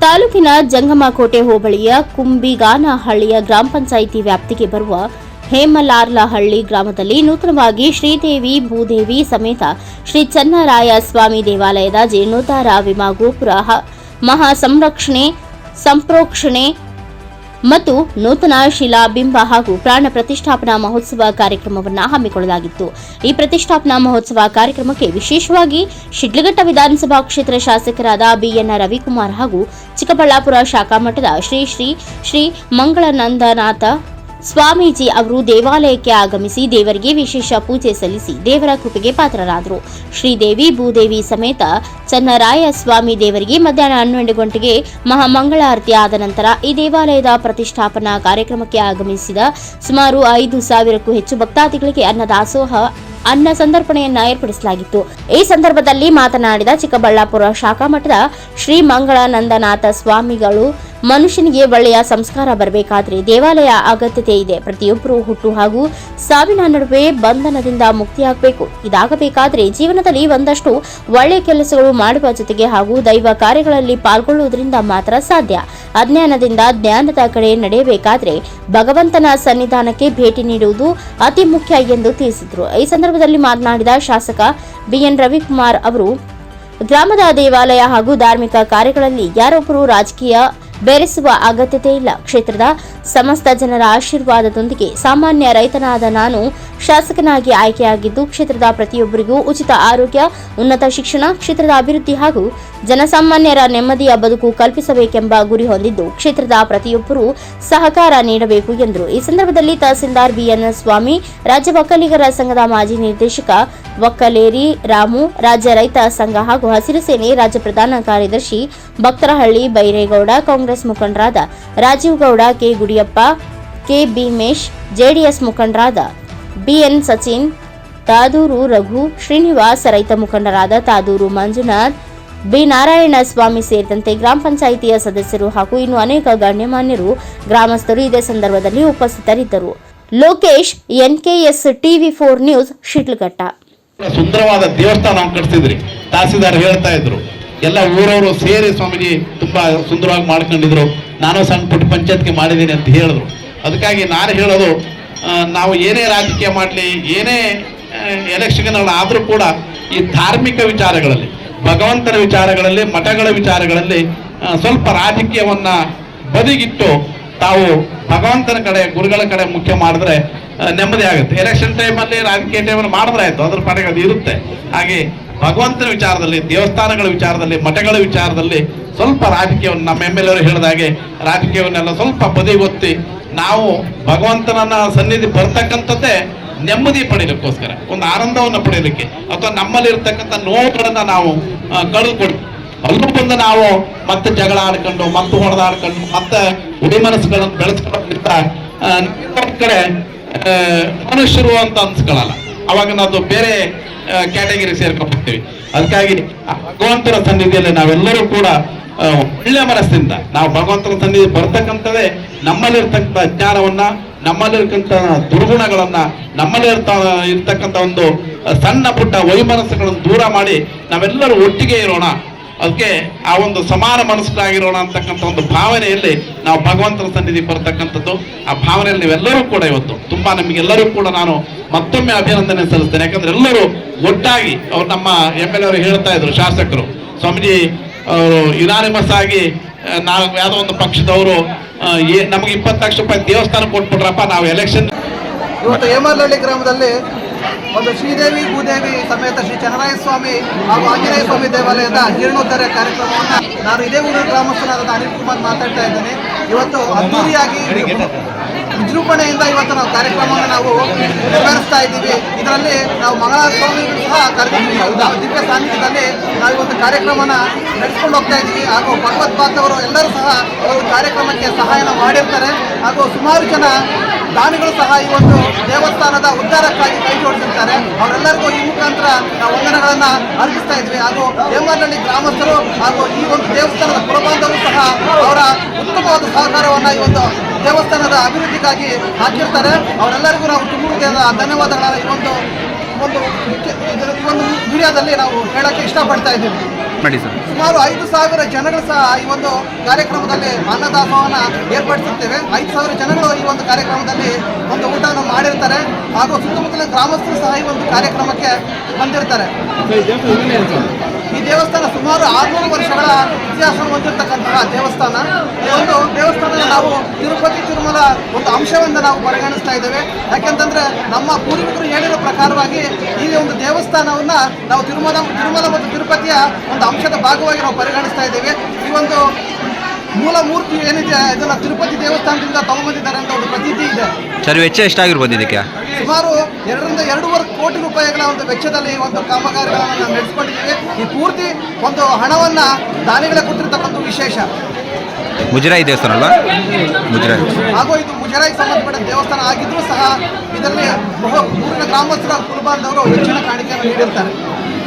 ತಾಲೂಕಿನ ಜಂಗಮಕೋಟೆ ಹೋಬಳಿಯ ಕುಂಬಿಗಾನಹಳ್ಳಿಯ ಗ್ರಾಮ ಪಂಚಾಯಿತಿ ವ್ಯಾಪ್ತಿಗೆ ಬರುವ ಹೇಮಲಾರ್ಲಹಳ್ಳಿ ಗ್ರಾಮದಲ್ಲಿ ನೂತನವಾಗಿ ಶ್ರೀದೇವಿ ಭೂದೇವಿ ಸಮೇತ ಶ್ರೀ ಚನ್ನರಾಯ ಸ್ವಾಮಿ ದೇವಾಲಯದ ಜೀರ್ಣೋದ್ಧಾರ ವಿಮಾ ಗೋಪುರ ಮಹಾ ಸಂರಕ್ಷಣೆ, ಸಂಪ್ರೋಕ್ಷಣೆ ಮತ್ತು ನೂತನ ಶಿಲಾಬಿಂಬ ಹಾಗೂ ಪ್ರಾಣ ಪ್ರತಿಷ್ಠಾಪನಾ ಮಹೋತ್ಸವ ಕಾರ್ಯಕ್ರಮವನ್ನು ಹಮ್ಮಿಕೊಳ್ಳಲಾಗಿತ್ತು. ಈ ಪ್ರತಿಷ್ಠಾಪನಾ ಮಹೋತ್ಸವ ಕಾರ್ಯಕ್ರಮಕ್ಕೆ ವಿಶೇಷವಾಗಿ ಶಿಡ್ಲಘಟ್ಟ ವಿಧಾನಸಭಾ ಕ್ಷೇತ್ರ ಶಾಸಕರಾದ ಬಿಎನ್ ರವಿಕುಮಾರ್ ಹಾಗೂ ಚಿಕ್ಕಬಳ್ಳಾಪುರ ಶಾಖಾ ಮಠದ ಶ್ರೀ ಶ್ರೀ ಶ್ರೀ ಮಂಗಳನಂದನಾಥ ಸ್ವಾಮೀಜಿ ಅವರು ದೇವಾಲಯಕ್ಕೆ ಆಗಮಿಸಿ ದೇವರಿಗೆ ವಿಶೇಷ ಪೂಜೆ ಸಲ್ಲಿಸಿ ದೇವರ ಕೃಪೆಗೆ ಪಾತ್ರರಾದರು. ಶ್ರೀದೇವಿ, ಭೂದೇವಿ ಸಮೇತ ಚನ್ನರಾಯ ಸ್ವಾಮಿ ದೇವರಿಗೆ ಮಧ್ಯಾಹ್ನ ಹನ್ನೆರಡು ಗಂಟೆಗೆ ಮಹಾಮಂಗಳಾರತಿ ಆದ ನಂತರ ಈ ದೇವಾಲಯದ ಪ್ರತಿಷ್ಠಾಪನಾ ಕಾರ್ಯಕ್ರಮಕ್ಕೆ ಆಗಮಿಸಿದ ಸುಮಾರು ಐದು ಸಾವಿರಕ್ಕೂ ಹೆಚ್ಚು ಭಕ್ತಾದಿಗಳಿಗೆ ಅನ್ನದಾಸೋಹ, ಅನ್ನ ಸಂದರ್ಪಣೆಯನ್ನ ಏರ್ಪಡಿಸಲಾಗಿತ್ತು. ಈ ಸಂದರ್ಭದಲ್ಲಿ ಮಾತನಾಡಿದ ಚಿಕ್ಕಬಳ್ಳಾಪುರ ಶಾಖಾ ಮಠದ ಶ್ರೀ ಮಂಗಳಾನಂದನಾಥ ಸ್ವಾಮಿಗಳು ಮನುಷ್ಯನಿಗೆ ಒಳ್ಳೆಯ ಸಂಸ್ಕಾರ ಬರಬೇಕಾದ್ರೆ ದೇವಾಲಯ ಅಗತ್ಯತೆ ಇದೆ. ಪ್ರತಿಯೊಬ್ಬರು ಹುಟ್ಟು ಹಾಗೂ ಸಾವಿನ ನಡುವೆ ಬಂಧನದಿಂದ ಮುಕ್ತಿಯಾಗಬೇಕು. ಇದಾಗಬೇಕಾದ್ರೆ ಜೀವನದಲ್ಲಿ ಒಂದಷ್ಟು ಒಳ್ಳೆಯ ಕೆಲಸಗಳು ಮಾಡುವ ಜೊತೆಗೆ ಹಾಗೂ ದೈವ ಕಾರ್ಯಗಳಲ್ಲಿ ಪಾಲ್ಗೊಳ್ಳುವುದರಿಂದ ಮಾತ್ರ ಸಾಧ್ಯ. ಅಜ್ಞಾನದಿಂದ ಜ್ಞಾನದ ಕಡೆ ನಡೆಯಬೇಕಾದ್ರೆ ಭಗವಂತನ ಸನ್ನಿಧಾನಕ್ಕೆ ಭೇಟಿ ನೀಡುವುದು ಅತಿ ಮುಖ್ಯ ಎಂದು ತಿಳಿಸಿದರು. ಈ ಸಂದರ್ಭದಲ್ಲಿ ಮಾತನಾಡಿದ ಶಾಸಕ ಬಿಎನ್ ರವಿಕುಮಾರ್ ಅವರು, ಗ್ರಾಮದ ದೇವಾಲಯ ಹಾಗೂ ಧಾರ್ಮಿಕ ಕಾರ್ಯಗಳಲ್ಲಿ ಯಾರೊಬ್ಬರು ರಾಜಕೀಯ ಬೆರೆಸುವ ಅಗತ್ಯತೆ ಇಲ್ಲ. ಕ್ಷೇತ್ರದ ಸಮಸ್ತ ಜನರ ಆಶೀರ್ವಾದದೊಂದಿಗೆ ಸಾಮಾನ್ಯ ರೈತನಾದ ನಾನು ಶಾಸಕನಾಗಿ ಆಯ್ಕೆಯಾಗಿದ್ದು, ಕ್ಷೇತ್ರದ ಪ್ರತಿಯೊಬ್ಬರಿಗೂ ಉಚಿತ ಆರೋಗ್ಯ, ಉನ್ನತ ಶಿಕ್ಷಣ, ಕ್ಷೇತ್ರದ ಅಭಿವೃದ್ಧಿ ಹಾಗೂ ಜನಸಾಮಾನ್ಯರ ನೆಮ್ಮದಿಯ ಬದುಕು ಕಲ್ಪಿಸಬೇಕೆಂಬ ಗುರಿ ಹೊಂದಿದ್ದು, ಕ್ಷೇತ್ರದ ಪ್ರತಿಯೊಬ್ಬರೂ ಸಹಕಾರ ನೀಡಬೇಕು ಎಂದರು. ಈ ಸಂದರ್ಭದಲ್ಲಿ ತಹಸೀಲ್ದಾರ್ ಬಿಎನ್ ಸ್ವಾಮಿ, ರಾಜ್ಯ ಒಕ್ಕಲಿಗರ ಸಂಘದ ಮಾಜಿ ನಿರ್ದೇಶಕ ಒಕ್ಕಲೇರಿ ರಾಮು, ರಾಜ್ಯ ರೈತ ಸಂಘ ಹಾಗೂ ಹಸಿರು ಸೇನೆ ರಾಜ್ಯ ಪ್ರಧಾನ ಕಾರ್ಯದರ್ಶಿ ಭಕ್ತರಹಳ್ಳಿ ಬೈರೇಗೌಡ, ಕಾಂಗ್ರೆಸ್ ಮುಖಂಡರಾದ Rajeev Gowda, K Gudiyappa, K Bheemesh, JDS ಮುಖಂಡರಾದ ಬಿಎನ್ ಸಚಿನ್, ತಾದೂರು ರಘು, ಶ್ರೀನಿವಾಸ್ ರೈತ ಮುಖಂಡರಾದ ತಾದೂರು ಮಂಜುನಾಥ್, ಬಿ ನಾರಾಯಣ ಸ್ವಾಮಿ ಸೇರಿದಂತೆ ಗ್ರಾಮ ಪಂಚಾಯಿತಿಯ ಸದಸ್ಯರು ಹಾಗೂ ಇನ್ನು ಅನೇಕ ಗಣ್ಯಮಾನ್ಯರು ಗ್ರಾಮಸ್ಥರು ಇದೇ ಸಂದರ್ಭದಲ್ಲಿ ಉಪಸ್ಥಿತರಿದ್ದರು. Lokesh, NKS TV four news, Shidlaghatta. ಸುಂದರವಾದ ದೇವಸ್ಥಾನ ಕಟ್ಸಿದ್ರಿ. ತಹಸೀಲ್ದಾರ್ ಹೇಳ್ತಾ ಇದ್ರು. ಎಲ್ಲ ಊರವರು ಸೇರಿ ಸ್ವಾಮೀಜಿ ತುಂಬಾ ಸುಂದರವಾಗಿ ಮಾಡ್ಕೊಂಡಿದ್ರು. ನಾನು ಸಣ್ಣ ಪುಟ್ಟ ಪಂಚಾಯತ್ಗೆ ಮಾಡಿದ್ದೀನಿ ಅಂತ ಹೇಳಿದ್ರು. ಅದಕ್ಕಾಗಿ ನಾನು ಹೇಳೋದು ನಾವು ಏನೇ ರಾಜಕೀಯ ಮಾಡಲಿ, ಏನೇ ಎಲೆಕ್ಷನ್ಗಳು ಆದರೂ ಕೂಡ ಈ ಧಾರ್ಮಿಕ ವಿಚಾರಗಳಲ್ಲಿ, ಭಗವಂತನ ವಿಚಾರಗಳಲ್ಲಿ, ಮಠಗಳ ವಿಚಾರಗಳಲ್ಲಿ ಸ್ವಲ್ಪ ರಾಜಕೀಯವನ್ನು ಬದಿಗಿಟ್ಟು ತಾವು ಭಗವಂತನ ಕಡೆ, ಗುರುಗಳ ಕಡೆ ಮುಖ್ಯ ಮಾಡಿದ್ರೆ ನೆಮ್ಮದಿ ಆಗುತ್ತೆ. ಎಲೆಕ್ಷನ್ ಟೈಮಲ್ಲಿ ರಾಜಕೀಯ ಟೈಮಲ್ಲಿ ಮಾಡಿದ್ರೆ ಆಯಿತು. ಅದ್ರ ಪಾಡಿಗೆ ಅದು ಇರುತ್ತೆ. ಹಾಗೆ ಭಗವಂತನ ವಿಚಾರದಲ್ಲಿ, ದೇವಸ್ಥಾನಗಳ ವಿಚಾರದಲ್ಲಿ, ಮಠಗಳ ವಿಚಾರದಲ್ಲಿ ಸ್ವಲ್ಪ ರಾಜಕೀಯವನ್ನು, ನಮ್ಮ ಎಂ ಎಲ್ ಅವರು ಹೇಳಿದಾಗೆ ರಾಜಕೀಯವನ್ನೆಲ್ಲ ಸ್ವಲ್ಪ ಬದಿಗೊತ್ತಿ ನಾವು ಭಗವಂತನನ್ನ ಸನ್ನಿಧಿ ಬರ್ತಕ್ಕಂಥದ್ದೇ ನೆಮ್ಮದಿ ಪಡೀಲಿಕ್ಕೋಸ್ಕರ ಒಂದು ಆನಂದವನ್ನು ಪಡೆಯಲಿಕ್ಕೆ ಅಥವಾ ನಮ್ಮಲ್ಲಿ ನೋವುಗಳನ್ನು ನಾವು ಕಳೆದುಕೊಡ್ತೀವಿ ಕಳೆದುಕೊಡ್ ಅಲ್ಲೂ ಬಂದು ನಾವು ಮತ್ತೆ ಜಗಳ ಆಡ್ಕೊಂಡು, ಮತ್ತೆ ಹೊಡೆದಾಡ್ಕೊಂಡು, ಮತ್ತೆ ಉಡಿ ಮನಸ್ಸುಗಳನ್ನು ಬೆಳೆಸ್ಕೊಳ್ಳೋದ್ರಿಂದ ಕಡೆ ಮನುಷ್ಯರು ಅಂತ ಅನ್ಸ್ಕೊಳ್ಳಲ್ಲ. ಅವಾಗ ನಾವು ಬೇರೆ ಕ್ಯಾಟಗರಿ ಸೇರ್ಕೊಂಡ್ಬಿಡ್ತೀವಿ ಅದಕ್ಕಾಗಿ ಆ ಭಗವಂತನ ಸನ್ನಿಧಿಯಲ್ಲಿ ನಾವೆಲ್ಲರೂ ಕೂಡ ಒಳ್ಳೆ ಮನಸ್ಸಿಂದ ನಾವು ಭಗವಂತನ ಸನ್ನಿಧಿ ಬರ್ತಕ್ಕಂಥದ್ದೇ ನಮ್ಮಲ್ಲಿರ್ತಕ್ಕಂಥ ಜ್ಞಾನವನ್ನ ನಮ್ಮಲ್ಲಿರ್ತಕ್ಕಂಥ ದುರ್ಗುಣಗಳನ್ನ ನಮ್ಮಲ್ಲಿ ಇರ್ತ ಇರ್ತಕ್ಕಂಥ ಒಂದು ಸಣ್ಣ ಪುಟ್ಟ ವೈಮನಸ್ಸುಗಳನ್ನು ದೂರ ಮಾಡಿ ನಾವೆಲ್ಲರೂ ಒಟ್ಟಿಗೆ ಇರೋಣ. ಅದಕ್ಕೆ ಆ ಒಂದು ಸಮಾನ ಮನಸ್ಸಾಗಿರೋಣ ಅಂತಕ್ಕಂಥ ಒಂದು ಭಾವನೆಯಲ್ಲಿ ನಾವು ಭಗವಂತನ ಸನ್ನಿಧಿ ಬರ್ತಕ್ಕಂಥದ್ದು. ಆ ಭಾವನೆಯಲ್ಲಿ ನೀವೆಲ್ಲರೂ ಕೂಡ ಇವತ್ತು, ತುಂಬಾ ನಮಗೆಲ್ಲರೂ ಕೂಡ ನಾನು ಮತ್ತೊಮ್ಮೆ ಅಭಿನಂದನೆ ಸಲ್ಲಿಸ್ತೇನೆ. ಯಾಕಂದ್ರೆ ಎಲ್ಲರೂ ಒಟ್ಟಾಗಿ ಅವ್ರು ನಮ್ಮ ಎಂ ಎಲ್ ಅವರು ಹೇಳ್ತಾ ಇದ್ರು, ಶಾಸಕರು. ಸ್ವಾಮೀಜಿ, ಅವರು ಯುನಾನಿಮಸ್ ಆಗಿ ನಾವು ಯಾವುದೋ ಒಂದು ಪಕ್ಷದವರು ನಮಗೆ ಇಪ್ಪತ್ತು ಲಕ್ಷ ರೂಪಾಯಿ ದೇವಸ್ಥಾನ ಕೊಟ್ಬಿಟ್ರಪ್ಪ, ನಾವು ಎಲೆಕ್ಷನ್ ಇವತ್ತು ಹೇಮರಹಳ್ಳಿ ಗ್ರಾಮದಲ್ಲಿ ಒಂದು ಶ್ರೀದೇವಿ, ಭೂದೇವಿ ಸಮೇತ ಶ್ರೀ ಚನ್ನರಾಯ ಸ್ವಾಮಿ ಹಾಗೂ ಆಂಜನೇಯ ಸ್ವಾಮಿ ದೇವಾಲಯದ ಜೀರ್ಣೋದ್ಧಾರ ಕಾರ್ಯಕ್ರಮವನ್ನು ನಾನು ಇದೇ ಊರಿನ ಗ್ರಾಮಸ್ಥನಾದ ಅನಿಲ್ ಕುಮಾರ್ ಮಾತಾಡ್ತಾ ಇದ್ದೇನೆ. ಇವತ್ತು ಅದ್ದೂರಿಯಾಗಿ ವಿಜೃಂಭಣೆಯಿಂದ ಇವತ್ತು ನಾವು ಕಾರ್ಯಕ್ರಮವನ್ನು ನಾವು ನೆರವೇರಿಸ್ತಾ ಇದ್ದೀವಿ. ಇದರಲ್ಲಿ ನಾವು ಮಂಗಳ ಸ್ವಾಮಿಗಳು ಸಹ ಕಾರ್ಯಕ್ರಮ ದಿವ್ಯ ಸಾನ್ನಿಧ್ಯದಲ್ಲಿ ನಾವು ಇವತ್ತು ಕಾರ್ಯಕ್ರಮನ ನಡೆಸ್ಕೊಂಡು ಹೋಗ್ತಾ ಇದ್ದೀವಿ. ಹಾಗೂ ಭಗವತ್ ಬಾಂಧವರು ಎಲ್ಲರೂ ಸಹ ಒಂದು ಕಾರ್ಯಕ್ರಮಕ್ಕೆ ಸಹಾಯನ ಮಾಡಿರ್ತಾರೆ. ಹಾಗೂ ಸುಮಾರು ಜನ ದಾನಿಗಳು ಸಹ ಈ ಒಂದು ದೇವಸ್ಥಾನದ ಉದ್ಧಾರಕ್ಕಾಗಿ ಕೈ ಜೋಡಿಸಿರ್ತಾರೆ. ಅವರೆಲ್ಲರಿಗೂ ಈ ಮುಖಾಂತರ ನಾವು ವಂದನೆಗಳನ್ನ ಅರ್ಪಿಸ್ತಾ ಇದ್ವಿ. ಹಾಗೂ ಹೇಮರಹಳ್ಳಿ ಗ್ರಾಮಸ್ಥರು ಹಾಗೂ ಈ ಒಂದು ದೇವಸ್ಥಾನದ ಪುರಬಾಂಧವರು ಸಹ ಅವರ ಉತ್ತಮವಾದ ಸಹಕಾರವನ್ನು ಈ ಒಂದು ದೇವಸ್ಥಾನದ ಅಭಿವೃದ್ಧಿಗಾಗಿ ಹಾಕಿರ್ತಾರೆ. ಅವರೆಲ್ಲರಿಗೂ ನಾವು ತುಂಬ ಧನ್ಯವಾದಗಳನ್ನ ಈ ಒಂದು ಒಂದು ಈ ಒಂದು ವಿಡಿಯೋದಲ್ಲಿ ನಾವು ಹೇಳಕ್ಕೆ ಇಷ್ಟಪಡ್ತಾ ಇದ್ದೀವಿ. ಮಾಡಿ ಸರ್. ಸುಮಾರು ಐದು ಸಾವಿರ ಜನಗಳು ಸಹ ಈ ಒಂದು ಕಾರ್ಯಕ್ರಮದಲ್ಲಿ ಅನ್ನದಾಸವನ್ನು ಏರ್ಪಡಿಸುತ್ತೇವೆ. ಐದು ಸಾವಿರ ಜನಗಳು ಈ ಒಂದು ಕಾರ್ಯಕ್ರಮದಲ್ಲಿ ಒಂದು ಊಟವನ್ನು ಮಾಡಿರ್ತಾರೆ. ಹಾಗೂ ಸುತ್ತಮುತ್ತಲಿನ ಗ್ರಾಮಸ್ಥರು ಸಹ ಈ ಒಂದು ಕಾರ್ಯಕ್ರಮಕ್ಕೆ ಬಂದಿರ್ತಾರೆ. ಈ ದೇವಸ್ಥಾನ ಸುಮಾರು ಆರುನೂರು ವರ್ಷಗಳ ಇತಿಹಾಸವನ್ನು ಹೊಂದಿರತಕ್ಕಂತಹ ದೇವಸ್ಥಾನ. ಒಂದು ದೇವಸ್ಥಾನ ನಾವು ತಿರುಪತಿ ತಿರುಮಲ ಒಂದು ಅಂಶವೆಂದು ನಾವು ಪರಿಗಣಿಸ್ತಾ ಇದ್ದೇವೆ. ಯಾಕೆಂತಂದ್ರೆ ನಮ್ಮ ಪೂರ್ವಿಕರು ಹೇಳಿರೋ ಪ್ರಕಾರವಾಗಿ ಈ ಒಂದು ದೇವಸ್ಥಾನವನ್ನ ನಾವು ತಿರುಮಲ ತಿರುಮಲ ಮತ್ತು ತಿರುಪತಿಯ ಒಂದು ಅಂಶದ ಭಾಗವಾಗಿ ನಾವು ಪರಿಗಣಿಸ್ತಾ ಇದ್ದೇವೆ. ಈ ಒಂದು ಮೂಲ ಮೂರ್ತಿ ಏನಿದೆ, ಇದನ್ನ ತಿರುಪತಿ ದೇವಸ್ಥಾನದಿಂದ ತಗೊಂಡ್ಬಂದಿದ್ದಾರೆ ಅಂತ ಒಂದು ಪ್ರತೀತಿ ಇದೆ. ಸರ್, ವೆಚ್ಚ ಎಷ್ಟಾಗಿರ್ಬೋದು ಇದಕ್ಕೆ? ಸುಮಾರು ಎರಡರಿಂದ ಎರಡೂವರೆ ಕೋಟಿ ರೂಪಾಯಿಗಳ ಒಂದು ವೆಚ್ಚದಲ್ಲಿ ಈ ಒಂದು ಕಾಮಗಾರಿಗಳನ್ನು ನಾವು ನಡೆಸ್ಕೊಂಡಿದ್ದೀವಿ. ಈ ಪೂರ್ತಿ ಒಂದು ಹಣವನ್ನು ದಾನಿಗಳ ಕೊಟ್ಟಿರ್ತಕ್ಕಂಥ ವಿಶೇಷ. ಮುಜರಾಯಿ ದೇವಸ್ಥಾನ ಅಲ್ವಾ ಮುಜರಾಯಿ. ಹಾಗೂ ಇದು ಮುಜರಾಯಿ ಸಂಬಂಧಪಟ್ಟ ದೇವಸ್ಥಾನ ಆಗಿದ್ರೂ ಸಹ ಇದರಲ್ಲಿ ಬಹು ಊರಿನ ಗ್ರಾಮಸ್ಥರ ಕುಲಬಾಂಧವರು ಹೆಚ್ಚಿನ ಕಾಣಿಕೆಯನ್ನು ನೀಡಿರ್ತಾರೆ.